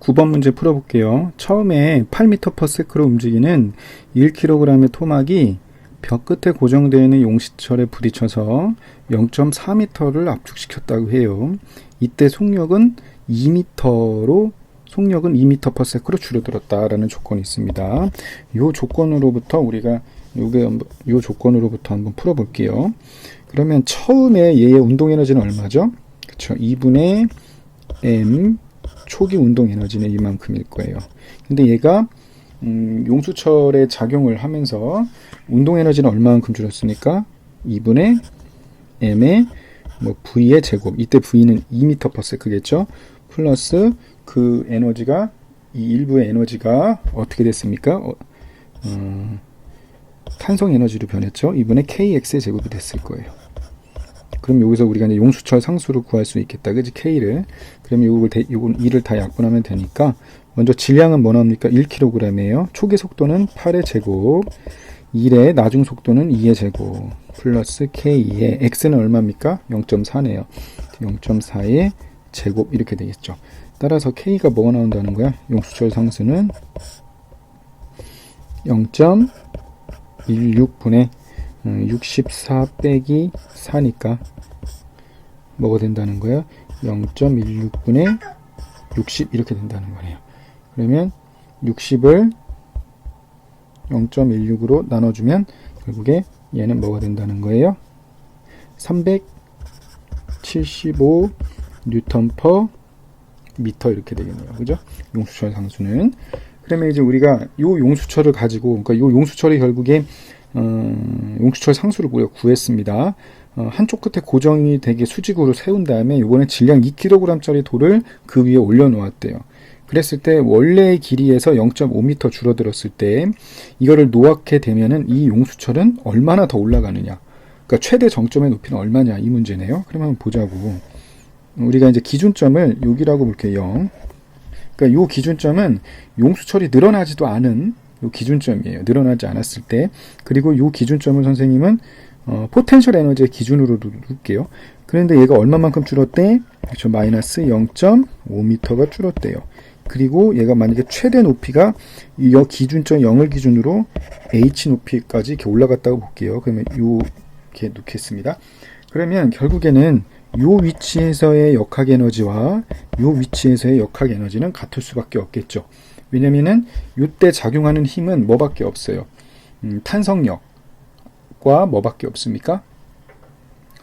19번 문제 풀어볼게요. 처음에 8m/s로 움직이는 1kg의 토막이 벽 끝에 고정되어 있는 용시철에 부딪혀서 0.4m를 압축시켰다고 해요. 이때 속력은 2m로 속력은 2m/s로 줄어들었다라는 조건이 있습니다. 이 조건으로부터 우리가 요게 요 조건으로부터 한번 풀어볼게요. 그러면 처음에 얘의 운동 에너지는 얼마죠? 그렇죠. 2분의 m 초기 운동 에너지는 이만큼일 거예요. 근데 얘가 음, 용수철에 작용을 하면서 운동 에너지는 얼마만큼 줄었습니까? 2분의 m의 뭐 v의 제곱. 이때 v는 2m/s겠죠. 플러스 그 에너지가 이 일부의 에너지가 어떻게 됐습니까? 어, 음, 탄성 에너지로 변했죠. 이분의 kx의 제곱이 됐을 거예요. 그럼 여기서 우리가 이제 용수철 상수를 구할 수 있겠다. 그지 K를. 그럼 요걸 대, 요건 2를 다 약분하면 되니까 먼저 질량은 뭐 나옵니까? 1kg이에요. 초기 속도는 8의 제곱. 1의 나중 속도는 2의 제곱. 플러스 K의 X는 얼마입니까? 0.4네요. 0.4의 제곱 이렇게 되겠죠. 따라서 K가 뭐가 나온다는 거야? 용수철 상수는 0.16분의 64 빼기 4니까 뭐가 된다는 거예요? 0.16분의 60 이렇게 된다는 거네요. 그러면 60을 0.16으로 나눠주면 결국에 얘는 뭐가 된다는 거예요? 375 뉴턴 퍼 미터 이렇게 되겠네요. 그죠? 용수철 상수는 그러면 이제 우리가 요 용수철을 가지고 그러니까 요 용수철이 결국에 어, 용수철 상수를 우리가 구했습니다. 어, 한쪽 끝에 고정이 되게 수직으로 세운 다음에 요번에 질량 2kg짜리 돌을 그 위에 올려놓았대요. 그랬을 때 원래의 길이에서 0.5m 줄어들었을 때 이거를 노랗게 되면은 이 용수철은 얼마나 더 올라가느냐. 그러니까 최대 정점의 높이는 얼마냐 이 문제네요. 그럼 한번 보자고. 우리가 이제 기준점을 여기라고 볼게요. 0. 그러니까 요 기준점은 용수철이 늘어나지도 않은 요 기준점이에요. 늘어나지 않았을 때. 그리고 요 기준점을 선생님은 어, 포텐셜 에너지의 기준으로 둘게요. 그런데 얘가 얼마만큼 줄었대? 그렇죠. 마이너스 0.5m가 줄었대요. 그리고 얘가 만약에 최대 높이가 이 여- 기준점 0을 기준으로 h 높이까지 이렇게 올라갔다고 볼게요. 그러면 요렇게 놓겠습니다. 그러면 결국에는 요 위치에서의 역학 에너지와 요 위치에서의 역학 에너지는 같을 수밖에 없겠죠. 왜냐면은 요때 작용하는 힘은 뭐밖에 없어요. 음, 탄성력과 뭐밖에 없습니까?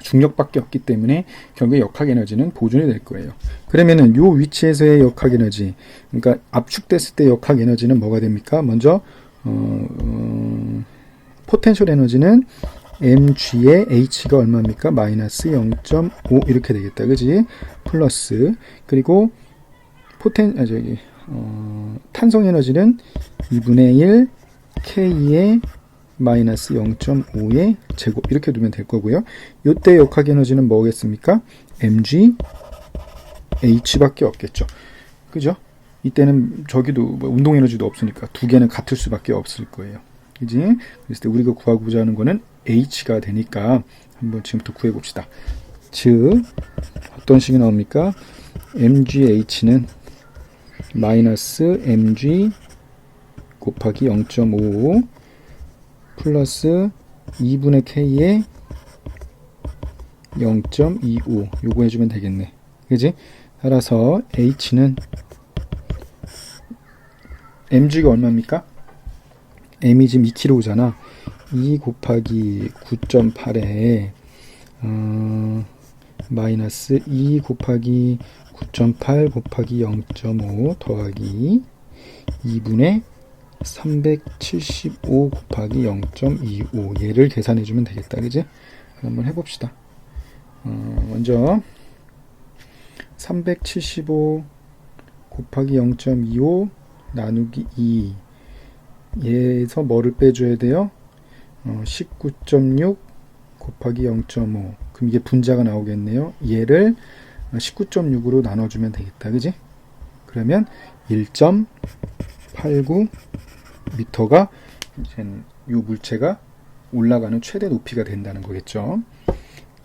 중력밖에 없기 때문에 결국 역학 에너지는 보존이 될 거예요. 그러면은 요 위치에서의 역학 에너지, 그러니까 압축됐을 때 역학 에너지는 뭐가 됩니까? 먼저 어, 어, 포텐셜 에너지는 mg의 h가 얼마입니까? 마이너스 0.5 이렇게 되겠다, 그지? 플러스 그리고 포텐 아 저기 어, 탄성 에너지는 2분의 1 k의 마이너스 0.5의 제곱 이렇게 두면 될 거고요. 이때 역학 에너지는 뭐겠습니까? mg h밖에 없겠죠. 그죠? 이때는 저기도 뭐 운동 에너지도 없으니까 두 개는 같을 수밖에 없을 거예요. 그지? 때 우리가 구하고자 하는 거는 h가 되니까 한번 지금부터 구해 봅시다. 즉 어떤 식이 나옵니까? mgh는 마이너스 mg 곱하기 0.5 플러스 2분의 k에 0.25 요거 해주면 되겠네. 그지? 따라서 h는 mg가 얼마입니까? m이 지금 2kg잖아. 2 곱하기 9.8에 어, 마이너스 2 곱하기 9.8 곱하기 0.5 더하기 2분의 375 곱하기 0.25 얘를 계산해 주면 되겠다. 그지? 한번 해봅시다. 어, 먼저 375 곱하기 0.25 나누기 2 얘에서 뭐를 빼줘야 돼요? 어, 19.6 곱하기 0.5 그럼 이게 분자가 나오겠네요. 얘를 19.6으로 나눠주면 되겠다 그지? 그러면 1.89 미터가 이제 이 물체가 올라가는 최대 높이가 된다는 거겠죠.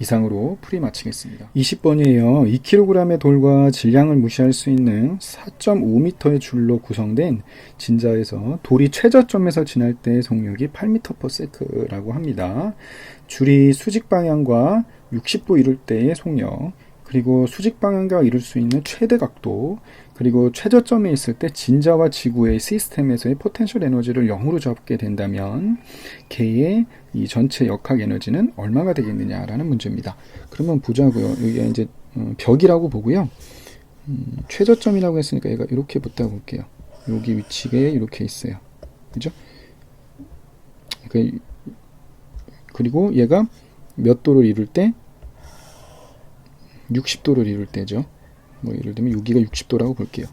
이상으로 풀이 마치겠습니다. 20번이에요. 2kg의 돌과 질량을 무시할 수 있는 4.5m의 줄로 구성된 진자에서 돌이 최저점에서 지날 때의 속력이 8m/s라고 합니다. 줄이 수직 방향과 60도 이룰 때의 속력, 그리고 수직 방향과 이룰 수 있는 최대 각도, 그리고 최저점에 있을 때 진자와 지구의 시스템에서의 포텐셜 에너지를 0으로 잡게 된다면 개의 이 전체 역학 에너지는 얼마가 되겠느냐라는 문제입니다. 그러면 보자고요. 여기가 이제 어, 벽이라고 보고요. 음, 최저점이라고 했으니까 얘가 이렇게 붙다 볼게요. 여기 위치에 이렇게 있어요. 그죠? 그, 그리고 얘가 몇 도를 이룰 때 60도를 이룰 때죠. 뭐 예를 들면 여기가 60도라고 볼게요.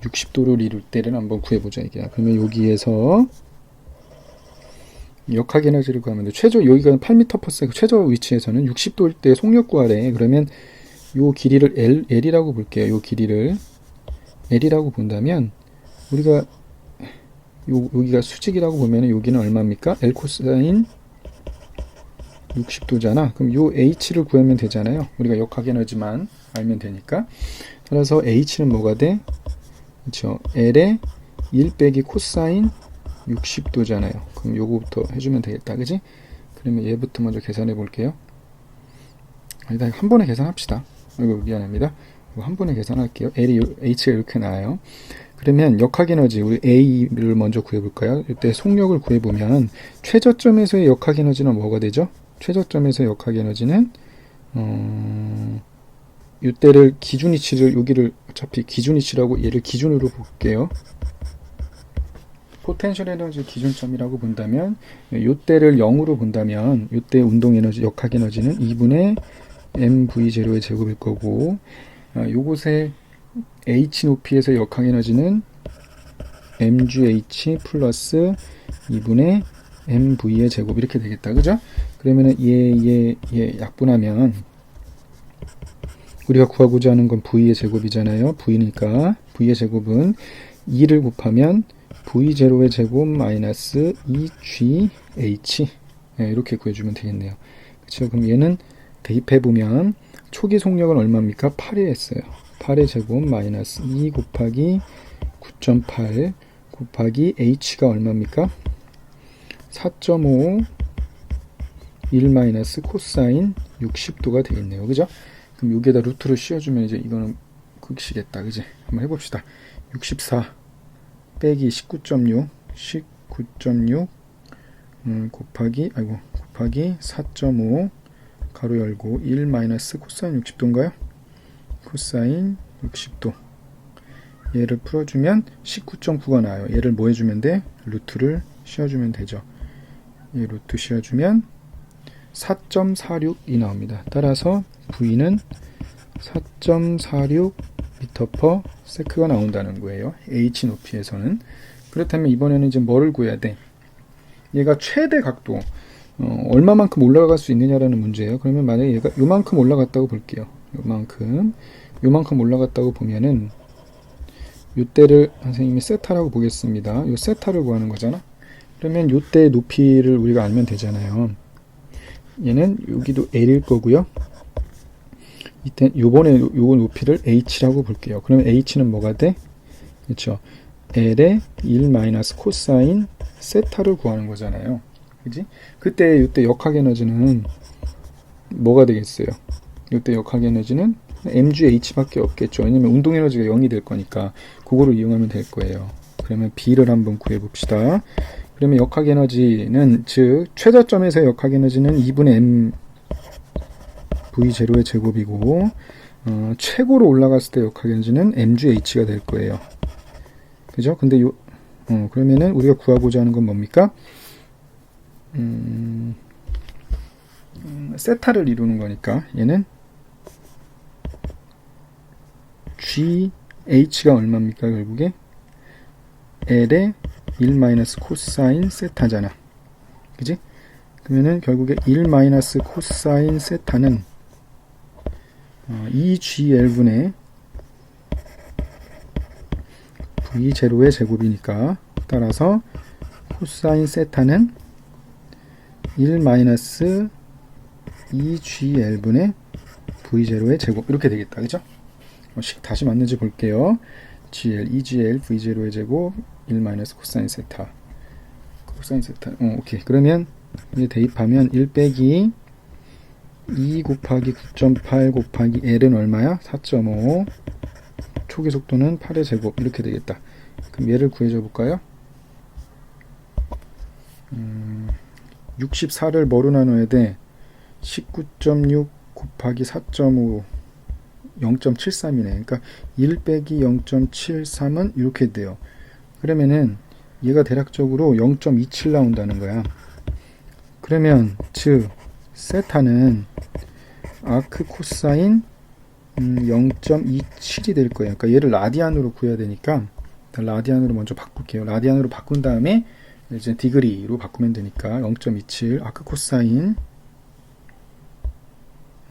60도를 이룰 때를 한번 구해보자 이게. 그러면 여기에서 역학 에너지를 구하면 돼. 최저 여기가 8m/s 최저 위치에서는 60도일 때 속력 구하래. 그러면 요 길이를 L, L이라고 볼게요. 요 길이를 L이라고 본다면 우리가 요, 여기가 수직이라고 보면 여기는 얼마입니까? L 코사인 60도잖아. 그럼 요 H를 구하면 되잖아요. 우리가 역학 에너지만 알면 되니까. 따라서 H는 뭐가 돼? 그렇죠. L에 1 빼기 코사인 60도잖아요. 그럼 요거부터 해주면 되겠다. 그지? 그러면 얘부터 먼저 계산해 볼게요. 일단 한 번에 계산합시다. 이거 미안합니다. 이거 한 번에 계산할게요. L이 H가 이렇게 나와요. 그러면 역학 에너지 우리 A를 먼저 구해볼까요? 이때 속력을 구해보면 최저점에서의 역학 에너지는 뭐가 되죠? 최저점에서 역학 에너지는 어, 이때를 기준 위치를 여기를 어차피 기준 위치라고 얘를 기준으로 볼게요. 포텐셜 에너지 기준점이라고 본다면 이때를 0으로 본다면 이때 운동 에너지 역학 에너지는 2분의 mv0의 제곱일 거고 아, 요곳에 h 높이에서 역학 에너지는 mgh 플러스 2분의 mv의 제곱 이렇게 되겠다. 그죠? 그러면은 얘, 얘, 얘 약분하면 우리가 구하고자 하는 건 v의 제곱이잖아요. v니까 v의 제곱은 2를 곱하면 v0의 제곱 마이너스 2gh 네, 이렇게 구해주면 되겠네요. 그렇죠? 그럼 얘는 대입해보면 초기 속력은 얼마입니까? 8이 했어요. 8의 제곱 마이너스 2 곱하기 9.8 곱하기 h가 얼마입니까? 4.5 1 마이너스 코사인 60도가 되겠네요. 그죠? 그럼 여기에다 루트를 씌워주면 이제 이거는 극시겠다. 그지? 한번 해봅시다. 64 빼기 19.6 19.6 음, 곱하기 아이고 곱하기 4.5 가로 열고 1 마이너스 코사인 60도인가요? 코사인 60도 얘를 풀어주면 19.9가 나와요. 얘를 뭐 해주면 돼? 루트를 씌워주면 되죠. 이 루트 씌워주면 4.46이 나옵니다. 따라서 V는 4.46 m per 가 나온다는 거예요. H 높이에서는. 그렇다면 이번에는 이제 뭐를 구해야 돼? 얘가 최대 각도 어, 얼마만큼 올라갈 수 있느냐라는 문제예요. 그러면 만약에 얘가 요만큼 올라갔다고 볼게요. 요만큼 요만큼 올라갔다고 보면은 요때를 선생님이 세타라고 보겠습니다. 요 세타를 구하는 거잖아. 그러면 요때 높이를 우리가 알면 되잖아요. 얘는 여기도 L일 거고요. 이때 요번에 요 높이를 h라고 볼게요. 그러면 h는 뭐가 돼? 그렇죠. l의 1 마이너스 코사인 세타를 구하는 거잖아요. 그지? 그때 이때 역학 에너지는 뭐가 되겠어요? 이때 역학 에너지는 mgh밖에 없겠죠. 왜냐면 운동 에너지가 0이 될 거니까 그거를 이용하면 될 거예요. 그러면 b를 한번 구해 봅시다. 그러면 역학 에너지는 즉 최저점에서 역학 에너지는 2분의 m v0의 제곱이고 어, 최고로 올라갔을 때 역학 에너지는 mgh가 될 거예요. 그죠? 근데 요 어, 그러면은 우리가 구하고자 하는 건 뭡니까? 음, 음, 세타를 이루는 거니까 얘는 GH가 얼마입니까 결국에 L의 1 마이너스 코사인 세타잖아 그지? 그러면은 결국에 1 마이너스 코사인 세타는 어, 2GL분의 V0의 제곱이니까 따라서 코사인 세타는 1 마이너스 2GL분의 V0의 제곱 이렇게 되겠다. 그죠? 어, 식 다시 맞는지 볼게요. GL, 2GL, V0의 제곱 1 마이너스 코사인 세타. 코사인 세타. 어, 오케이. 그러면 이제 대입하면 1 빼기 2 곱하기 9.8 곱하기 L은 얼마야? 4.5. 초기 속도는 8의 제곱 이렇게 되겠다. 그럼 얘를 구해줘 볼까요? 음, 64를 뭐로 나눠야 돼? 19.6 곱하기 4.5 0.73이네. 그러니까 1 빼기 0.73은 이렇게 돼요. 그러면은 얘가 대략적으로 0.27 나온다는 거야. 그러면 즉 세타는 아크 코사인 음, 0.27이 될 거예요. 그러니까 얘를 라디안으로 구해야 되니까 라디안으로 먼저 바꿀게요. 라디안으로 바꾼 다음에 이제 디그리로 바꾸면 되니까 0.27 아크 코사인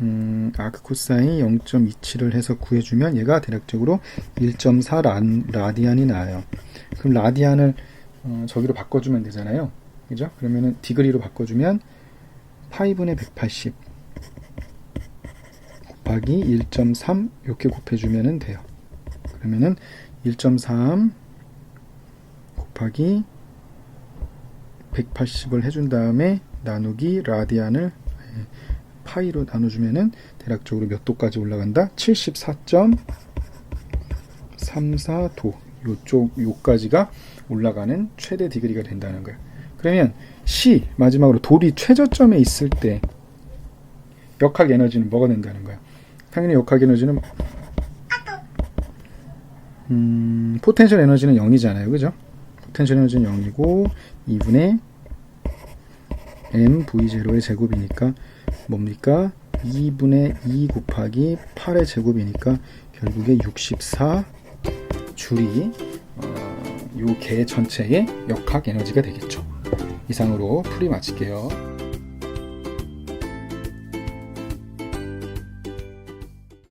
음, 아크 코사인 0.27을 해서 구해주면 얘가 대략적으로 1.4 라, 라디안이 나와요. 그럼 라디안을 어, 저기로 바꿔주면 되잖아요. 그죠? 그러면은 디그리로 바꿔주면 파이분의 180 곱하기 1.3 이렇게 곱해주면 돼요. 그러면은 1.3 곱하기 180을 해준 다음에 나누기 라디안을 예, 파이로 나눠주면은 대략적으로 몇 도까지 올라간다? 74.34도 요쪽 요까지가 올라가는 최대 디그리가 된다는 거야. 그러면 C 마지막으로 돌이 최저점에 있을 때 역학 에너지는 뭐가 된다는 거야? 당연히 역학 에너지는 음, 포텐셜 에너지는 0이잖아요. 그죠? 포텐셜 에너지는 0이고 2분의 mv0의 제곱이니까 뭡니까? 2분의 2 곱하기 8의 제곱이니까 결국에 64 줄이 어, 요개 전체의 역학 에너지가 되겠죠. 이상으로 풀이 마칠게요.